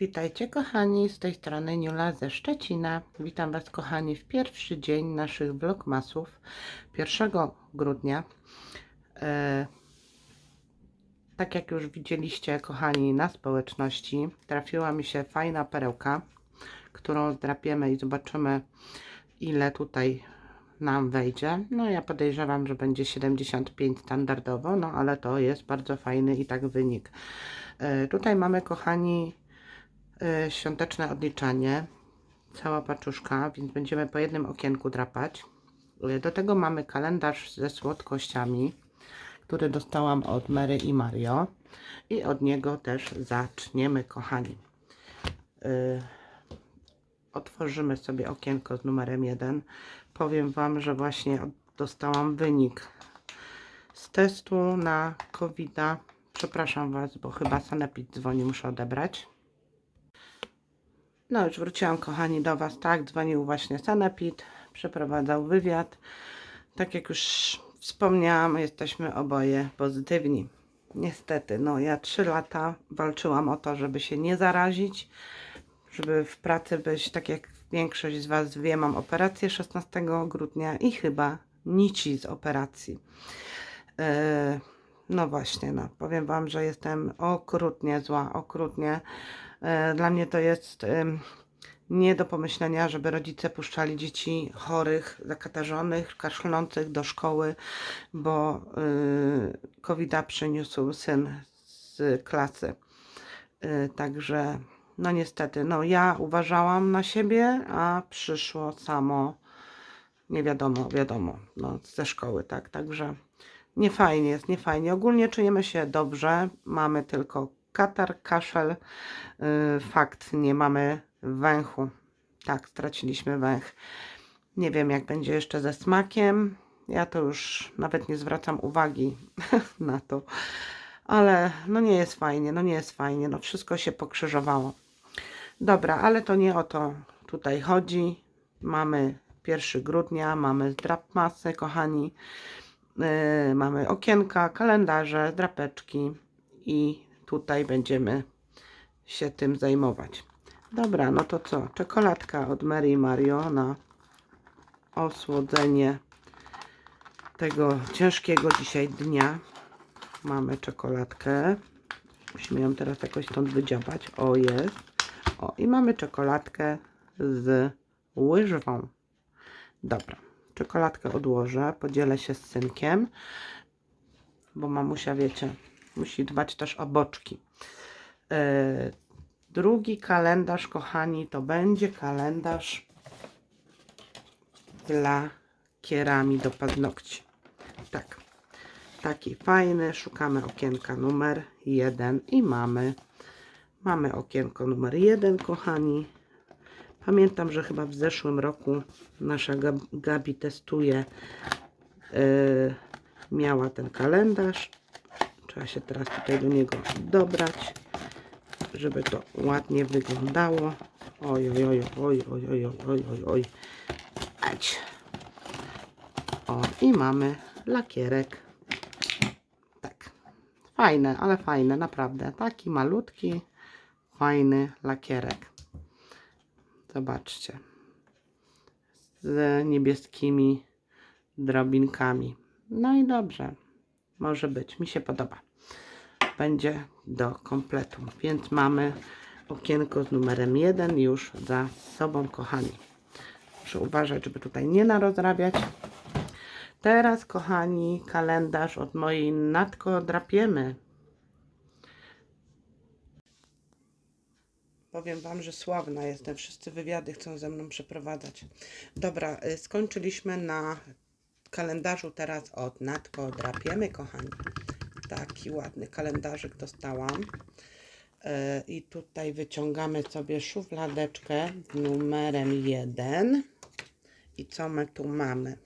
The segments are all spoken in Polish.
Witajcie kochani, z tej strony Niula ze Szczecina. Witam Was kochani w pierwszy dzień naszych vlogmasów 1 grudnia. E, tak jak już widzieliście kochani na społeczności, trafiła mi się fajna perełka, którą zdrapiemy i zobaczymy ile tutaj nam wejdzie. No ja podejrzewam, że będzie 75 standardowo, no ale to jest bardzo fajny i tak wynik. E, tutaj mamy kochani świąteczne odliczanie, cała paczuszka, więc będziemy po jednym okienku drapać. E, Do tego mamy kalendarz ze słodkościami, który dostałam od Mary i Mario i od niego też zaczniemy, kochani. E, Otworzymy sobie okienko z numerem 1. Powiem Wam, że właśnie dostałam wynik z testu na covid -a. Przepraszam Was, bo chyba Sanepid dzwoni, muszę odebrać. No już wróciłam kochani do Was, tak, dzwonił właśnie Sanepid, przeprowadzał wywiad. Tak jak już wspomniałam, jesteśmy oboje pozytywni. Niestety, no ja trzy lata walczyłam o to, żeby się nie zarazić, żeby w pracy być, tak jak większość z Was wie, mam operację 16 grudnia i chyba nici z operacji. E, No właśnie, no powiem Wam, że jestem okrutnie zła, okrutnie. E, Dla mnie to jest nie do pomyślenia, żeby rodzice puszczali dzieci chorych, zakatarzonych, kaszlących do szkoły, bo y, COVID-a przyniósł syn z klasy. Y, Także, no niestety, no ja uważałam na siebie, a przyszło samo, nie wiadomo, wiadomo, no ze szkoły, tak, także nie fajnie jest, nie fajnie. Ogólnie czujemy się dobrze, mamy tylko katar, kaszel, yy, fakt, nie mamy węchu, tak, straciliśmy węch. Nie wiem, jak będzie jeszcze ze smakiem, ja to już nawet nie zwracam uwagi na to, ale no nie jest fajnie, no nie jest fajnie, no wszystko się pokrzyżowało. Dobra, ale to nie o to tutaj chodzi. Mamy 1 grudnia, mamy zdrap masy, kochani. Yy, mamy okienka, kalendarze, drapeczki i tutaj będziemy się tym zajmować. Dobra, no to co? Czekoladka od Mary i Mario na osłodzenie tego ciężkiego dzisiaj dnia. Mamy czekoladkę. Musimy ją teraz jakoś stąd wydziabać. O, jest. O, i mamy czekoladkę z łyżwą. Dobra, czekoladkę odłożę, podzielę się z synkiem, bo mamusia, wiecie, musi dbać też o boczki. E, drugi kalendarz, kochani, to będzie kalendarz dla kierami do paznokci. Tak, taki fajny, szukamy okienka numer jeden i mamy Mamy okienko numer jeden, kochani. Pamiętam, że chyba w zeszłym roku nasza Gab- Gabi testuje. yy, miała ten kalendarz. Trzeba się teraz tutaj do niego dobrać, żeby to ładnie wyglądało. Oj, oj, oj, oj, oj, oj, oj, oj, oj. O, i mamy lakierek. Tak. Fajne, ale fajne, naprawdę. Taki malutki, fajny lakierek. Zobaczcie. Z niebieskimi drobinkami. No i dobrze. Może być. Mi się podoba. Będzie do kompletu. Więc mamy okienko z numerem 1 już za sobą, kochani. Muszę uważać, żeby tutaj nie narozrabiać. Teraz, kochani, kalendarz od mojej Natko drapiemy. Powiem Wam, że sławna jestem. Wszyscy wywiady chcą ze mną przeprowadzać. Dobra, y, skończyliśmy na kalendarzu teraz od Natko drapiemy, kochani. Taki ładny kalendarzyk dostałam. Y, I tutaj wyciągamy sobie szufladeczkę z numerem 1. I co my tu mamy?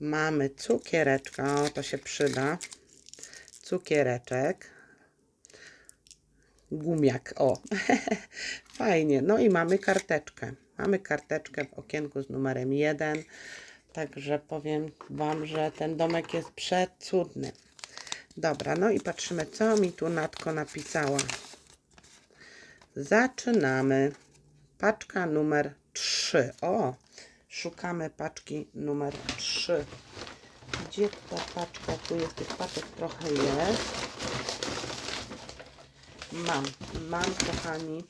Mamy cukiereczka, o to się przyda. Cukiereczek. Gumiak, o. Fajnie. No i mamy karteczkę. Mamy karteczkę w okienku z numerem 1. Także powiem Wam, że ten domek jest przecudny. Dobra, no i patrzymy, co mi tu Natko napisała. Zaczynamy. Paczka numer 3. O, szukamy paczki numer 3. Gdzie ta paczka? Tu jest tych paczek trochę jest. Mam, mam kochani,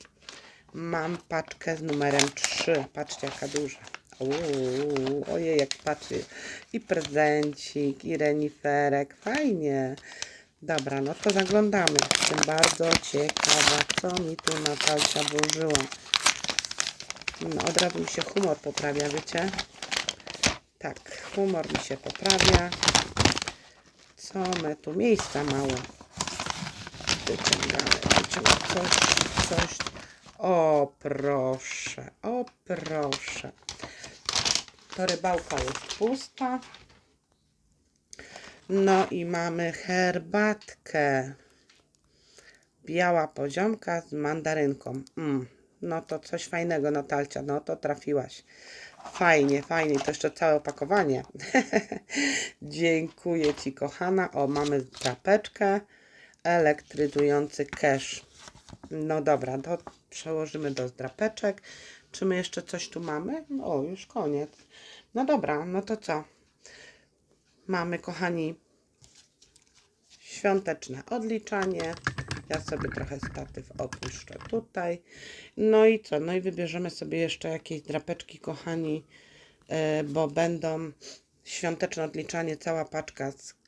mam paczkę z numerem 3. Patrzcie jaka duża. Uuu, ojej jak patrzy. I prezencik, i reniferek. Fajnie. Dobra, no to zaglądamy. Jestem bardzo ciekawa, co mi tu Natalcia włożyła. No, od razu mi się humor poprawia, wiecie? Tak, humor mi się poprawia. Co my tu? Miejsca mało. Wyciągamy, wyciągamy coś, coś. O proszę, o proszę. To rybałka jest pusta. No i mamy herbatkę. Biała poziomka z mandarynką. Mm, no to coś fajnego, Natalcia. No to trafiłaś. Fajnie, fajnie. To jeszcze całe opakowanie. Dziękuję Ci, kochana. O, mamy drapeczkę. Elektryzujący cash. No dobra, to przełożymy do zdrapeczek. Czy my jeszcze coś tu mamy? O, już koniec. No dobra, no to co? Mamy, kochani, świąteczne odliczanie. Ja sobie trochę statyw opuszczę tutaj. No i co? No i wybierzemy sobie jeszcze jakieś drapeczki, kochani, e, bo będą świąteczne odliczanie, cała paczka z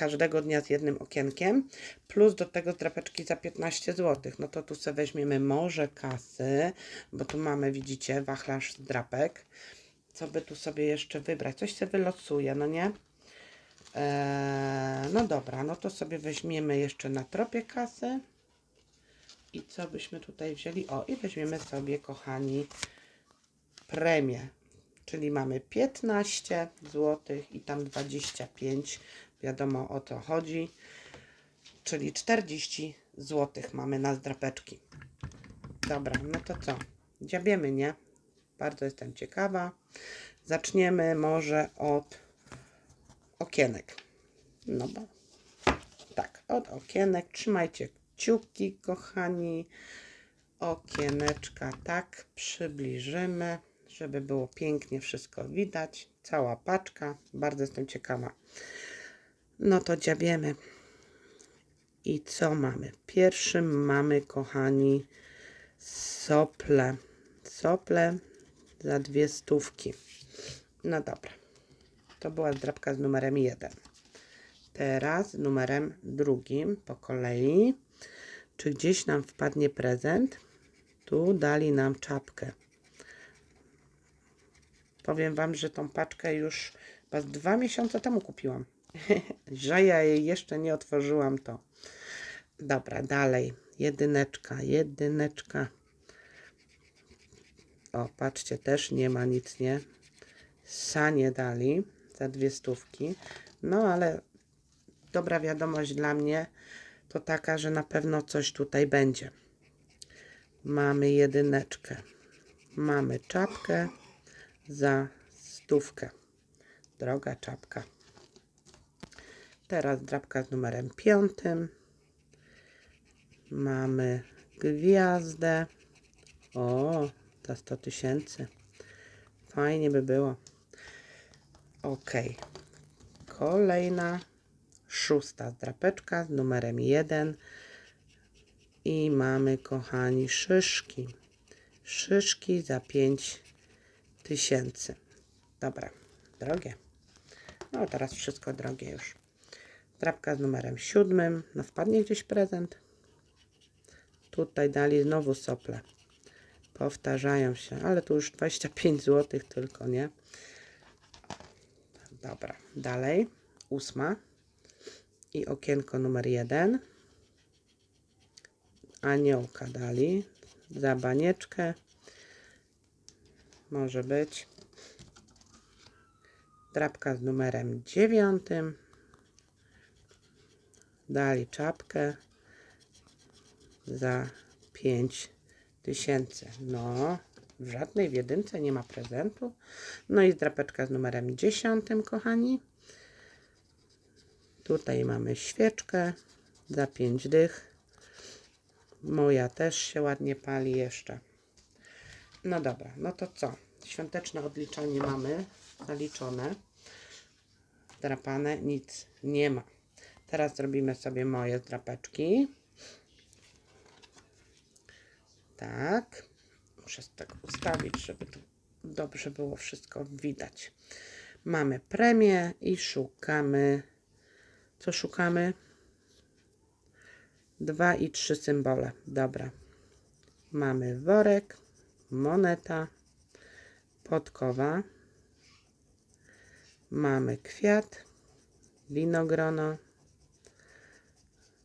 każdego dnia z jednym okienkiem, plus do tego drapeczki za 15 zł. No to tu sobie weźmiemy może kasy, bo tu mamy, widzicie, wachlarz drapek. Co by tu sobie jeszcze wybrać? Coś się wylosuje, no nie? Eee, no dobra, no to sobie weźmiemy jeszcze na tropie kasy. I co byśmy tutaj wzięli? O, i weźmiemy sobie, kochani, premię. Czyli mamy 15 zł i tam 25. Wiadomo o co chodzi. Czyli 40 zł mamy na zdrapeczki. Dobra, no to co? Dziabiemy, nie? Bardzo jestem ciekawa. Zaczniemy może od okienek. No bo tak, od okienek. Trzymajcie kciuki, kochani. Okieneczka tak przybliżymy, żeby było pięknie wszystko widać. Cała paczka. Bardzo jestem ciekawa. No to dziabiemy. I co mamy? Pierwszym mamy, kochani, sople. Sople za dwie stówki. No dobra. To była zdrabka z numerem 1. Teraz numerem drugim po kolei. Czy gdzieś nam wpadnie prezent? Tu dali nam czapkę. Powiem Wam, że tą paczkę już chyba dwa miesiące temu kupiłam. że ja jej jeszcze nie otworzyłam to. Dobra, dalej. Jedyneczka, jedyneczka. O, patrzcie, też nie ma nic, nie? Sanie dali za dwie stówki. No, ale dobra wiadomość dla mnie to taka, że na pewno coś tutaj będzie. Mamy jedyneczkę. Mamy czapkę za stówkę. Droga czapka. Teraz drapka z numerem piątym. Mamy gwiazdę. O, za 100 tysięcy. Fajnie by było. Ok. Kolejna, szósta drapeczka z numerem 1. I mamy, kochani, szyszki. Szyszki za 5 tysięcy. Dobra, drogie. No teraz wszystko drogie już. Drapka z numerem 7. No wpadnie gdzieś prezent. Tutaj dali znowu sople. Powtarzają się, ale tu już 25 zł tylko, nie? Dobra, dalej. Ósma. I okienko numer jeden. Aniołka dali. Za banieczkę. Może być. Drapka z numerem dziewiątym. Dali czapkę za 5 tysięcy. No, w żadnej w jedynce nie ma prezentu. No i drapeczka z numerem 10, kochani. Tutaj mamy świeczkę za 5 dych. Moja też się ładnie pali jeszcze. No dobra, no to co? Świąteczne odliczanie mamy zaliczone. Drapane, nic nie ma. Teraz zrobimy sobie moje drapeczki. Tak. Muszę tego ustawić, żeby tu dobrze było wszystko widać. Mamy premię i szukamy. Co szukamy? Dwa i trzy symbole. Dobra. Mamy worek, moneta, podkowa. Mamy kwiat, winogrono,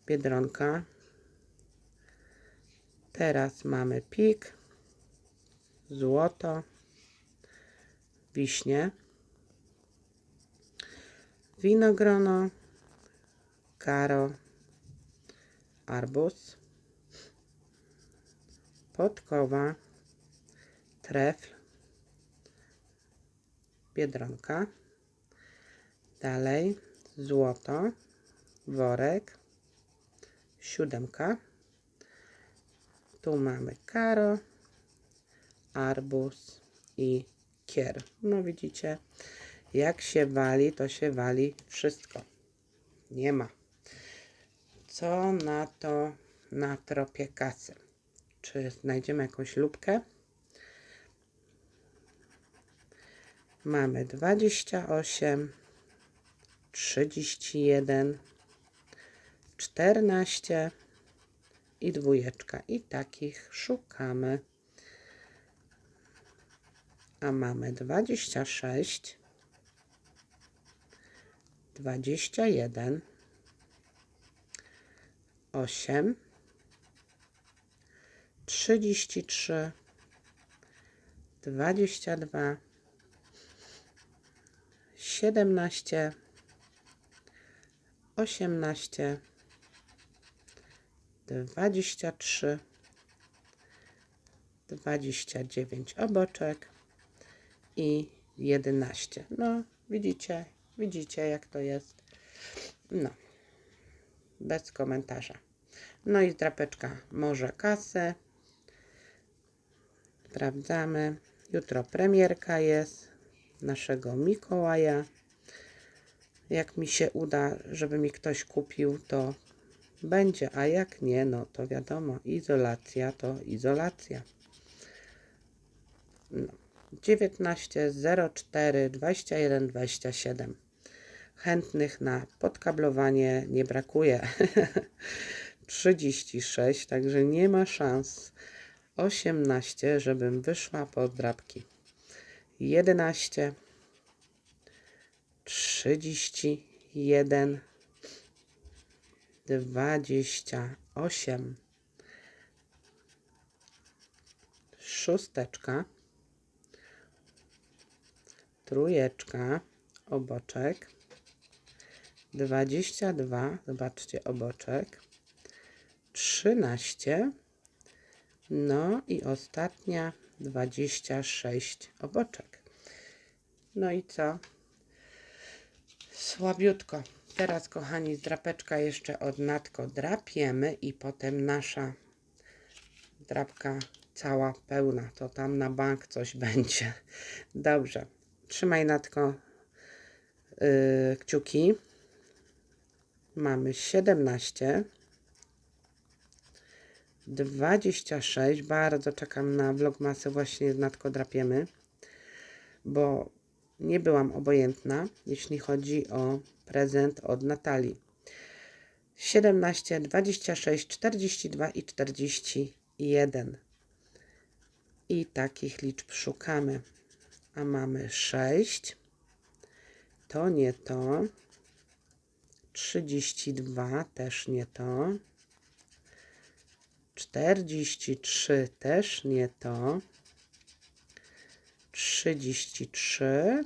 biedronka. Teraz mamy pik, złoto, wiśnie, winogrono, karo, arbuz, podkowa, trefl, biedronka. Dalej. Złoto, worek, siódemka. Tu mamy karo, arbuz i kier. No widzicie, jak się wali, to się wali wszystko. Nie ma. Co na to na tropie kasy? Czy znajdziemy jakąś lubkę? Mamy 28, 31, 14 i dwójeczka. I takich szukamy. A mamy 26, 21, 8, 33, 22, 17, 18, 23, 29 oboczek i 11. No, widzicie, widzicie jak to jest. No, bez komentarza. No i drapeczka może kasę. Sprawdzamy. Jutro premierka jest naszego Mikołaja. Jak mi się uda, żeby mi ktoś kupił, to będzie, a jak nie, no to wiadomo, izolacja to izolacja. No. 19 04 21 27. Chętnych na podkablowanie nie brakuje. 36, także nie ma szans. 18, żebym wyszła po drapki. 11 31 28 szósteczka. Trójeczka. Oboczek. 22 zobaczcie oboczek. 13 no i ostatnia. 26 oboczek. No i co? Słabiutko. Teraz, kochani, drapeczka jeszcze od natko drapiemy i potem nasza drapka cała pełna. To tam na bank coś będzie. Dobrze. Trzymaj natko yy, kciuki. Mamy 17. 26. Bardzo czekam na vlogmasy właśnie z Natko Drapiemy, bo nie byłam obojętna, jeśli chodzi o prezent od Natalii. 17, 26, 42 i 41. I takich liczb szukamy. A mamy 6. To nie to. 32 też nie to. 43 też nie to. 33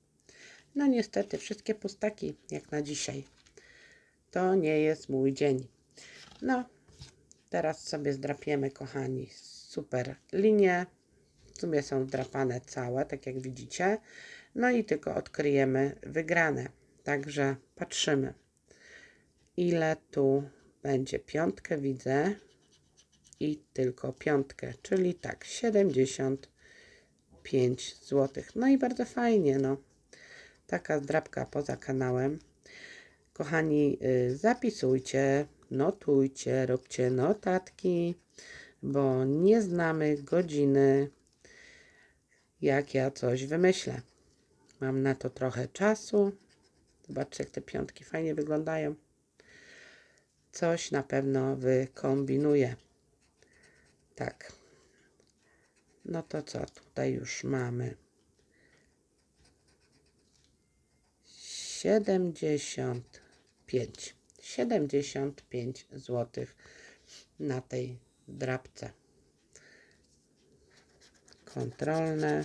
No niestety, wszystkie pustaki, jak na dzisiaj. To nie jest mój dzień. No, teraz sobie zdrapiemy, kochani, super linie. W sumie są zdrapane całe, tak jak widzicie. No i tylko odkryjemy wygrane. Także patrzymy. Ile tu będzie? Piątkę widzę i tylko piątkę, czyli tak 75 zł. No i bardzo fajnie, no. Taka zdrabka poza kanałem. Kochani, y, zapisujcie, notujcie, róbcie notatki, bo nie znamy godziny, jak ja coś wymyślę. Mam na to trochę czasu. Zobaczcie, jak te piątki fajnie wyglądają. Coś na pewno wykombinuję. Tak. No to co tutaj już mamy? 75. 75 zł na tej drapce. Kontrolne.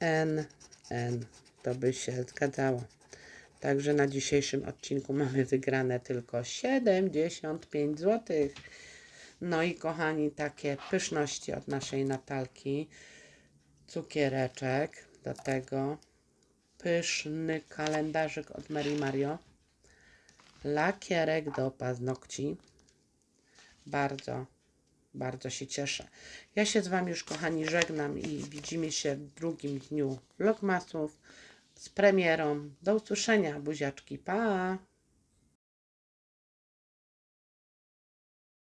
N, N. To by się zgadzało. Także na dzisiejszym odcinku mamy wygrane tylko 75 zł. No i kochani, takie pyszności od naszej Natalki. Cukiereczek do tego. Pyszny kalendarzyk od Mary Mario. Lakierek do paznokci. Bardzo, bardzo się cieszę. Ja się z Wami już, kochani, żegnam i widzimy się w drugim dniu vlogmasów z premierą. Do usłyszenia, buziaczki, pa!